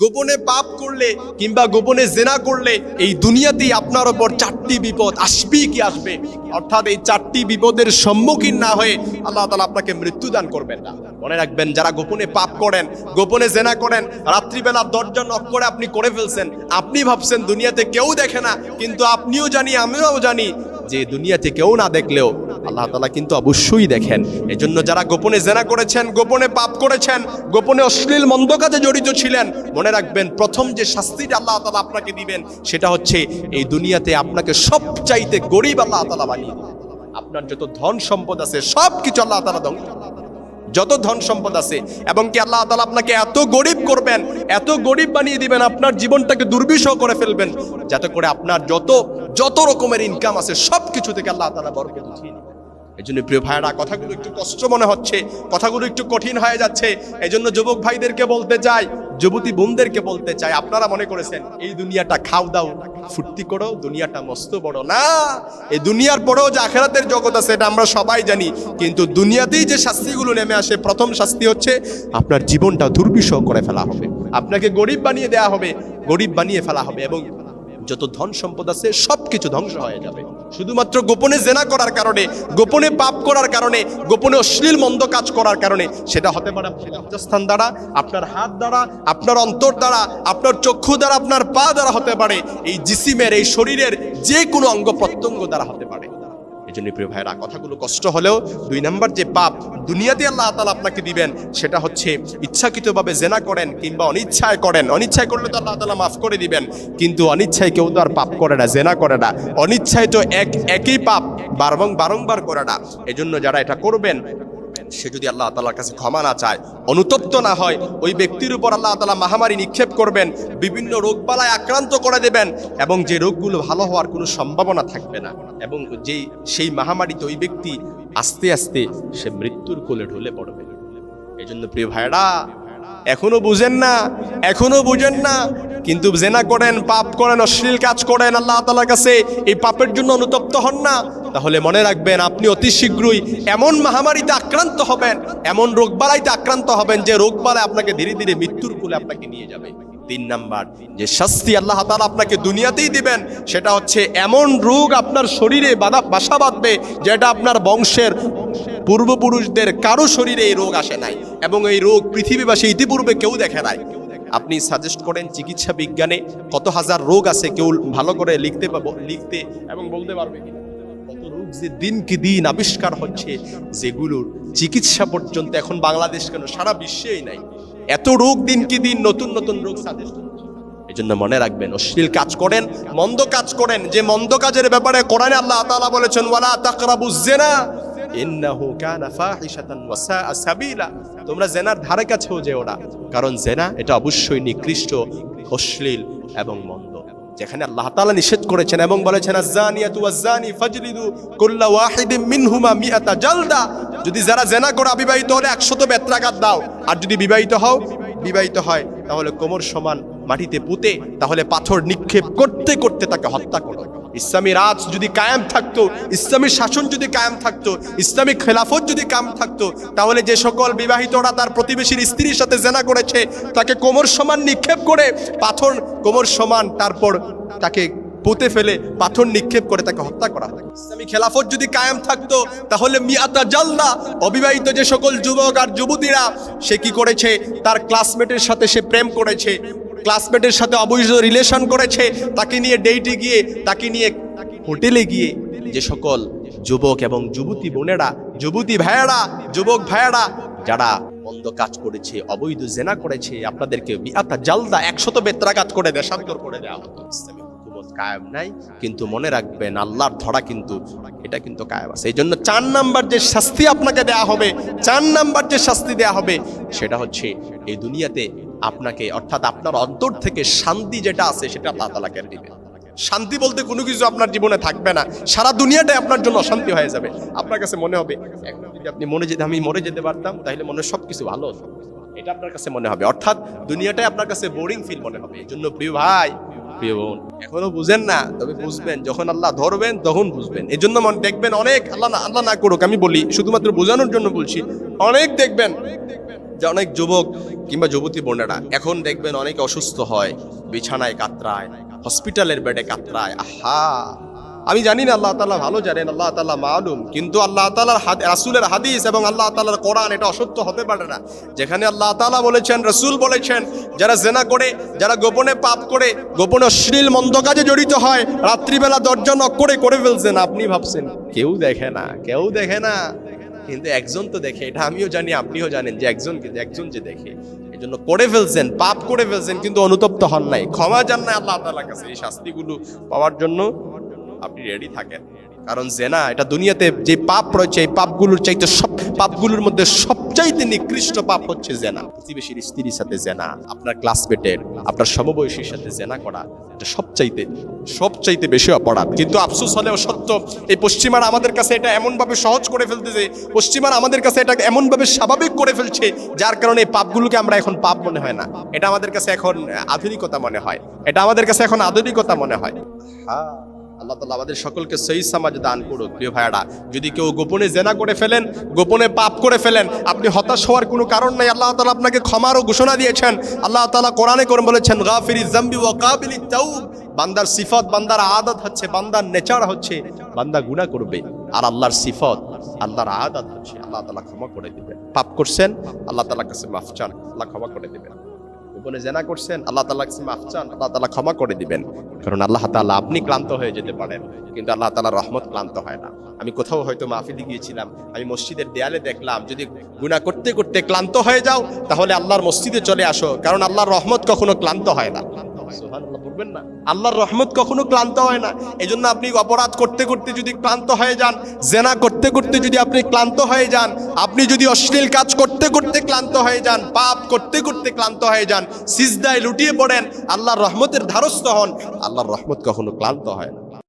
গোপনে পাপ করলে কিংবা গোপনে জেনা করলে এই দুনিয়াতেই আপনার ওপর চারটি বিপদ আসবেই কি আসবে? অর্থাৎ এই চারটি বিপদের সম্মুখীন না হয়ে আল্লাহ তালা আপনাকে মৃত্যুদান করবেন না। মনে রাখবেন, যারা গোপনে পাপ করেন, গোপনে জেনা করেন, রাত্রিবেলা দরজা নক করে আপনি করে ফেলছেন, আপনি ভাবছেন দুনিয়াতে কেউ দেখে না, কিন্তু আপনিও জানি, আমিও জানি যে দুনিয়াতে কেউ না দেখলেও আল্লাহ তালা কিন্তু অবশ্যই দেখেন এজন্য যারা গোপনে জেনা করেছেন, গোপনে পাপ করেছেন, গোপনে অশ্লীল মন্দ কাজে জড়িত ছিলেন, মনে রাখবেন প্রথম যে শাস্তিটা আল্লাহ তালা আপনাকে দিবেন, সেটা হচ্ছে এই দুনিয়াতে আপনাকে সবচাইতে গরিব আল্লাহ তালা বানিয়ে। আপনার যত ধন সম্পদ আছে সব কিছু আল্লাহ তালা ধ্বংস। যত ধন সম্পদ আছে, এবং কি আল্লাহ তালা আপনাকে এত গরিব করবেন, এত গরিব বানিয়ে দিবেন, আপনার জীবনটাকে দুর্বিষহ করে ফেলবেন, যাতে করে আপনার যত যত রকমের ইনকাম আছে সব কিছু থেকে আল্লাহ তালা বরকত উঠিয়ে এই জন্য প্রিয় ভাইরা কথাগুলো একটু কষ্ট মনে হচ্ছে, কথাগুলো একটু কঠিন হয়ে যাচ্ছে। এই জন্য যুবক ভাইদেরকে বলতে চাই, যুবতী বোনদেরকে বলতে চাই, আপনারা মনে করেছেন, এই দুনিয়াটা খাও দাও, ফুর্তি করো, দুনিয়াটা মস্ত বড়। না, এই দুনিয়ার পরেও যে আখেরাতের জগৎ আছে, এটা আমরা সবাই জানি। কিন্তু দুনিয়াতেই যে শাস্তিগুলো নেমে আসে, প্রথম শাস্তি হচ্ছে, আপনার জীবনটা দুর্বিষহ করে ফেলা হবে। আপনাকে গরিব বানিয়ে দেয়া হবে, গরিব বানিয়ে ফেলা হবে এবং যত ধন সম্পদ আছে সব কিছু ধ্বংস হয়ে যাবে। শুধুমাত্র গোপনে জেনা করার কারণে, গোপনে পাপ করার কারণে, গোপনে অশ্লীল মন্দ কাজ করার কারণে সেটা হতে পারে আপনার দ্বারা, আপনার হাত দ্বারা, আপনার অন্তর দ্বারা, আপনার চক্ষু দ্বারা, আপনার পা দ্বারা হতে পারে। এই জিসিমের, এই শরীরের যে কোনো অঙ্গ প্রত্যঙ্গ দ্বারা হতে পারে। এই জন্য প্রিয় ভাইরা কথাগুলো কষ্ট হলেও দুই নাম্বার যে পাপ দুনিয়াতে আল্লাহ তালা আপনাকে দিবেন, সেটা হচ্ছে ইচ্ছাকৃতভাবে জেনা করেন কিংবা অনিচ্ছায় করেন। অনিচ্ছায় করলে তো আল্লাহ তালা মাফ করে দিবেন, কিন্তু অনিচ্ছায় কেউ তো আর পাপ করে না, জেনা করে না। অনিচ্ছায় তো এক, একই পাপ বারবং বারংবার করে না। এজন্য যারা এটা করবেন সে যদি আল্লাহ তালার কাছে ক্ষমা না চায়, অনুতপ্ত না হয়, ওই ব্যক্তির উপর আল্লাহ তালা মহামারী নিক্ষেপ করবেন, বিভিন্ন রোগবালায় আক্রান্ত করে দেবেন এবং যে রোগগুলো ভালো হওয়ার কোনো সম্ভাবনা থাকবে না। এবং যেই, সেই মহামারীতে ওই ব্যক্তি আস্তে আস্তে সে মৃত্যুর কোলে ঢলে পড়বে। এই জন্য প্রিয় ভাইরা এখনও বুঝেন না, এখনও বুঝেন না, কিন্তু জেনা করেন, পাপ করেন, অশ্লীল কাজ করেন আল্লাহ তালার কাছে, এই পাপের জন্য অনুতপ্ত হন না। তাহলে মনে রাখবেন, আপনি অতি শীঘ্রই এমন মহামারীতে আক্রান্ত হবেন, এমন রোগবালাইতে আক্রান্ত হবেন যে রোগবালাই আপনাকে ধীরে ধীরে মৃত্যুর কুলে আপনাকে নিয়ে যাবে। তিন নাম্বার, যে শাস্তি আল্লাহ তালা আপনাকে দুনিয়াতেই দিবেন, সেটা হচ্ছে এমন রোগ আপনার শরীরে বাধা, বাসা বাঁধবে, যেটা আপনার বংশের পূর্বপুরুষদের কারও শরীরে এই রোগ আসে নাই এবং এই রোগ পৃথিবীবাসী ইতিপূর্বে কেউ দেখে নাই। আপনি সাজেস্ট করেন চিকিৎসা বিজ্ঞানে কত হাজার রোগ আছে, কেউ ভালো করে লিখতে লিখতে এবং বলতে পারবে যে দিন কি দিন আবিষ্কার হচ্ছে, যেগুলোর চিকিৎসা পর্যন্ত এখন বাংলাদেশ কেন, সারা বিশ্বেই নাই। এত রোগ দিন কি দিন, নতুন নতুন রোগ সাজেস্ট এই জন্য মনে রাখবেন, অশ্লীল কাজ করেন, মন্দ কাজ করেন, যে মন্দ কাজের ব্যাপারে কোরআনে আল্লাহ বলেছেন, ওয়ালা তাকরাবুজ জিনা ইন্নাহু তোমরা জেনার ধারে কাছেও যেও না, কারণ জেনা এটা অবশ্যই নিকৃষ্ট, অশ্লীল এবং মন্দ। যেখানে আল্লাহ তালা নিষেধ করেছেন এবং বলেছেন জালদা। যদি যারা জেনা করে অবিবাহিত হলে একশত বেত্রাঘাত দাও। আর যদি বিবাহিত হও, বিবাহিত হয়, তাহলে কোমর সমান মাটিতে পুঁতে, তাহলে পাথর নিক্ষেপ করতে করতে তাকে হত্যা করো। ইসলামী রাজ যদি কায়েম থাকতো, ইসলামী শাসন যদি কায়েম থাকতো, ইসলামী খেলাফত যদি কায়েম থাকতো, তাহলে যে সকল বিবাহিতরা তার প্রতিবেশীর স্ত্রীর সাথে জেনা করেছে, তাকে কোমর সমান নিক্ষেপ করে পাথর, কোমর সমান তারপর তাকে পুঁতে ফেলে পাথর নিক্ষেপ করে তাকে হত্যা করা হয়। ইসলামী খেলাফত যদি কায়েম থাকতো, তাহলে মিয়াতা জাল্লা, অবিবাহিত যে সকল যুবক আর যুবতীরা, সে কি করেছে? তার ক্লাসমেটের সাথে সে প্রেম করেছে। ক্লাসমেটের সাথে অবৈধ রিলেশন করেছে, তাকে নিয়ে ডেইটে গিয়ে, তাকে নিয়ে হোটেলে গিয়ে যে সকল যুবক এবং যুবতী বোনেরা, যুবতী ভাইয়েরা, যুবক ভাইয়েরা, যারা মন্দ কাজ করেছে, অবৈধ জেনা করেছে, আপনাদেরকে বিয়াতা জালদা একশত বেত্রাঘাত করে দেশান্তর করে দেওয়া হতো। ইসলামী নাই, কিন্তু মনে রাখবেন আল্লাহর ধরা কিন্তু, এটা কিন্তু কায়েম আছে। এই জন্য চার নাম্বার যে শাস্তি আপনাকে দেয়া হবে, চার নাম্বার যে শাস্তি দেয়া হবে, সেটা হচ্ছে এই দুনিয়াতে আপনাকে, অর্থাৎ আপনার অন্তর থেকে শান্তি যেটা আছে সেটা আল্লাহ তালা কেড়ে দিবে। শান্তি বলতে কোনো কিছু আপনার জীবনে থাকবে না। সারা দুনিয়াটাই আপনার জন্য অশান্তি হয়ে যাবে। আপনার কাছে মনে হবে যদি আপনি মনে যেতে, আমি মরে যেতে পারতাম, তাহলে মনে সব কিছু ভালো। হতো এটা আপনার কাছে মনে হবে। অর্থাৎ দুনিয়াটাই আপনার কাছে বোরিং ফিল মনে হবে। এই জন্য প্রিয় ভাই, প্রিয় বোন, এখনও বুঝেন না, তবে বুঝবেন, যখন আল্লাহ ধরবেন, তখন বুঝবেন। এই জন্য মনে, দেখবেন অনেক, আল্লাহ আল্লাহ না করুক, আমি বলি, শুধুমাত্র বোঝানোর জন্য বলছি, অনেক দেখবেন। যে অনেক যুবক কিংবা যুবতী বোনেরা এখন দেখবেন অনেক অসুস্থ হয়, বিছানায় কাতরায় হসপিটালের বেডে কাতরায়। আহা! আমি জানি না, আল্লাহ তালা ভালো জানেন, আল্লাহ তালা মালুম। কিন্তু আল্লাহ তাআলার হাদ- রাসূলের হাদিস এবং আল্লাহ তালার কোরআন এটা অসত্য হতে পারে না। যেখানে আল্লাহ তালা বলেছেন, রসুল বলেছেন, যারা জেনা করে, যারা গোপনে পাপ করে, গোপনে অশ্লীল, মন্দ কাজে জড়িত হয়, রাত্রিবেলা দরজা নক করে করে ফেলছেন। আপনি ভাবছেন, কেউ দেখে না, কেউ দেখে না। কিন্তু একজন তো দেখে, এটা আমিও জানি, আপনিও জানেন যে একজন কিন্তু একজন যে দেখে। এই জন্য করে ফেলছেন, পাপ করে ফেলছেন, কিন্তু অনুতপ্ত হন নাই। ক্ষমা জান নাই আল্লাহ তালার কাছে। এই শাস্তিগুলো পাওয়ার জন্য আপনি রেডি থাকেন। কারণ জেনা এটা দুনিয়াতে যে পাপ রয়েছে, এই পাপগুলোর চাইতে সব পাপগুলোর মধ্যে সবচাইতে নিকৃষ্ট পাপ হচ্ছে জেনা প্রতিবেশীর স্ত্রীর সাথে জেনা আপনার ক্লাসমেটের আপনার সমবয়সীর সাথে জেনা করা, এটা সবচাইতে সবচাইতে বেশি অপরাধ। কিন্তু আফসোস হলেও সত্য, এই পশ্চিমারা আমাদের কাছে এটা এমনভাবে সহজ করে ফেলতেছে পশ্চিমারা আমাদের কাছে এটা এমনভাবে স্বাভাবিক করে ফেলছে, যার কারণে এই পাপগুলোকে আমরা এখন পাপ মনে হয় না। এটা আমাদের কাছে এখন আধুনিকতা মনে হয়। এটা আমাদের কাছে এখন আধুনিকতা মনে হয়। হ্যাঁ। আল্লাহ তালা আমাদের সকলকে সহি সমাজ দান করুক, প্রিয় ভাইয়ারা। যদি কেউ গোপনে জেনা করে ফেলেন, গোপনে পাপ করে ফেলেন, আপনি হতাশ হওয়ার কোনো কারণ নাই। আল্লাহ তালা আপনাকে ক্ষমারও ঘোষণা দিয়েছেন। আল্লাহ তালা কোরআনে করে বলেছেন, গাফিরি জাম্বি ওয়া কাবিলি তাউব বান্দার সিফত, বান্দার আদত হচ্ছে, বান্দার নেচার হচ্ছে, বান্দা গুনাহ করবে। আর আল্লাহর সিফত, আল্লাহর আদত হচ্ছে, আল্লাহ তালা ক্ষমা করে দিবেন। পাপ করছেন, আল্লাহ তালার কাছে মাফ চান, আল্লাহ ক্ষমা করে দিবেন। গোপনে জেনা করছেন, আল্লাহ তালা মাফ চান, আল্লাহ তালা ক্ষমা করে দিবেন। কারণ আল্লাহ তালা আপনি ক্লান্ত হয়ে যেতে পারেন, কিন্তু আল্লাহ তালা রহমত ক্লান্ত হয় না। আমি কোথাও হয়তো মাহফিলে গিয়েছিলাম, আমি মসজিদের দেয়ালে দেখলাম, যদি গুণা করতে করতে ক্লান্ত হয়ে যাও, তাহলে আল্লাহর মসজিদে চলে আসো, কারণ আল্লাহর রহমত কখনো ক্লান্ত হয় না। বলবেন না। আল্লাহর রহমত কখনো ক্লান্ত হয় না। এই জন্য আপনি অপরাধ করতে করতে যদি ক্লান্ত হয়ে যান, জেনা করতে করতে যদি আপনি ক্লান্ত হয়ে যান, আপনি যদি অশ্লীল কাজ করতে করতে ক্লান্ত হয়ে যান, পাপ করতে করতে ক্লান্ত হয়ে যান, সিজদায় লুটিয়ে পড়েন, আল্লাহর রহমতের ধারস্থ হন, আল্লাহর রহমত কখনো ক্লান্ত হয় না।